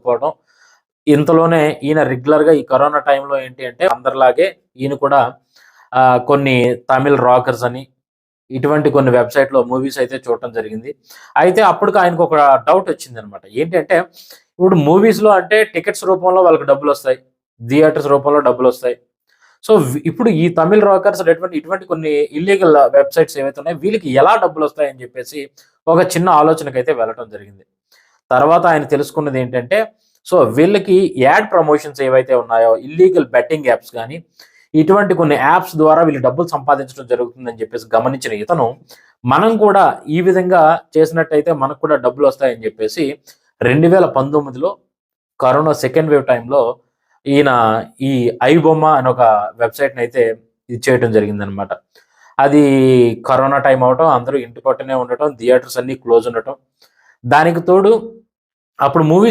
దొరకపోవడం ఇంతలోనే ఈయన రెగ్యులర్గా ఈ కరోనా టైంలో ఏంటి అంటే అందరిలాగే ఈయన కూడా కొన్ని తమిళ్ రాకర్స్ అని ఇటువంటి కొన్ని వెబ్సైట్లో మూవీస్ అయితే చూడటం జరిగింది. అయితే అప్పటికి ఆయనకు ఒక డౌట్ వచ్చింది అనమాట ఏంటంటే ఇప్పుడు మూవీస్లో అంటే టికెట్స్ రూపంలో వాళ్ళకి డబ్బులు వస్తాయి. థియేటర్స్ రూపంలో డబ్బులు వస్తాయి. సో ఇప్పుడు ఈ తమిళ్ రాకర్స్ అనేటువంటి ఇటువంటి కొన్ని ఇల్లీగల్ వెబ్సైట్స్ ఏవైతే ఉన్నాయో వీళ్ళకి ఎలా డబ్బులు వస్తాయని చెప్పేసి ఒక చిన్న ఆలోచనకైతే వెళ్ళటం జరిగింది. తర్వాత ఆయన తెలుసుకున్నది ఏంటంటే సో వీళ్ళకి యాడ్ ప్రమోషన్స్ ఏవైతే ఉన్నాయో ఇల్లీగల్ బెట్టింగ్ యాప్స్ కానీ ఇటువంటి కొన్ని యాప్స్ ద్వారా వీళ్ళు డబ్బులు సంపాదించడం జరుగుతుందని చెప్పేసి గమనించిన ఇతను మనం కూడా ఈ విధంగా చేసినట్టయితే మనకు కూడా డబ్బులు వస్తాయని చెప్పేసి రెండు వేల పంతొమ్మిదిలో కరోనా సెకండ్ వేవ్ టైంలో ఈయన ఈ ఐబొమ్మ అని ఒక వెబ్సైట్ని అయితే ఇది చేయడం జరిగిందనమాట అది కరోనా టైం అవటం అందరూ ఇంటి పట్టునే ఉండటం థియేటర్స్ అన్ని క్లోజ్ ఉండటం దానికి తోడు అప్పుడు మూవీస్